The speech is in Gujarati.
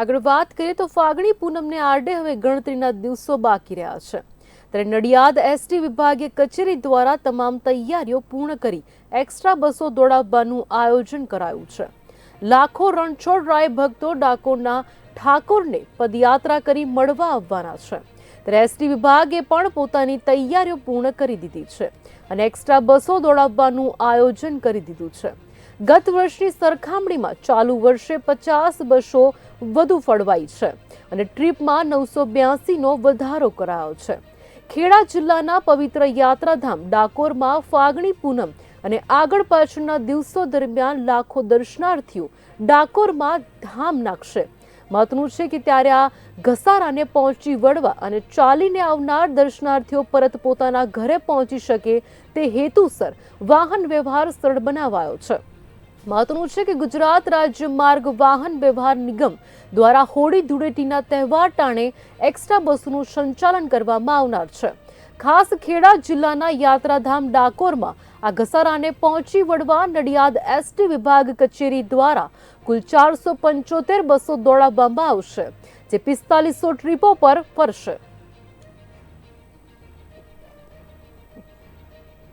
આગળ વાત કરીએ તો ફાગણી પૂનમને આડે હવે ગણતરીના દિવસો બાકી રહ્યા છે. ત્યારે નડિયાદ એસટી વિભાગે કચેરી દ્વારા તમામ તૈયારીઓ પૂર્ણ કરી એક્સ્ટ્રા બસો દોડાવવાનું આયોજન કરાયું છે. લાખો રણછોડ રાય ભક્તો ડાકોરના ઠાકોરને પદયાત્રા કરી મળવા આવવાના છે. ત્યારે એસટી વિભાગે પણ પોતાની તૈયારીઓ પૂર્ણ કરી દીધી છે અને એક્સ્ટ્રા બસો દોડાવવાનું આયોજન કરી દીધું છે. ગત વર્ષની સરખામણીમાં ચાલુ વર્ષે પચાસ બસો વધુ ફળવાઈ છે અને ટ્રીપમાં નવસો બ્યાસીનો વધારો કરાયો છે. ખેડા જિલ્લાના પવિત્ર યાત્રાધામ ડાકોરમાં ફાગણી પૂનમ અને આગળ પાછળના દિવસો દરમિયાન લાખો દર્શનાર્થીઓ ડાકોરમાં ધામ નાખશે. મહત્વનું છે કે ત્યારે આ ઘસારાને પહોંચી વળવા અને ચાલીને આવનાર દર્શનાર્થીઓ પરત પોતાના ઘરે પહોંચી શકે તે હેતુસર વાહન વ્યવહાર સરળ બનાવાયો છે. મહત્વનું છે કે ગુજરાત રાજ્ય માર્ગ વાહન વ્યવહાર નિગમ દ્વારા હોળી ધૂળેટીના તહેવાર ટાણે એક્સ્ટ્રા બસોનું સંચાલન કરવામાં આવનાર છે. ખાસ ખેડા જિલ્લાના યાત્રાધામ ડાકોરમાં આ ઘસારાને પહોંચી વળવા નડિયાદ એસટી વિભાગ કચેરી દ્વારા કુલ ચારસો પંચોતેર બસો દોડાવવામાં આવશે, જે પિસ્તાલીસો ટ્રીપો પર ફરશે.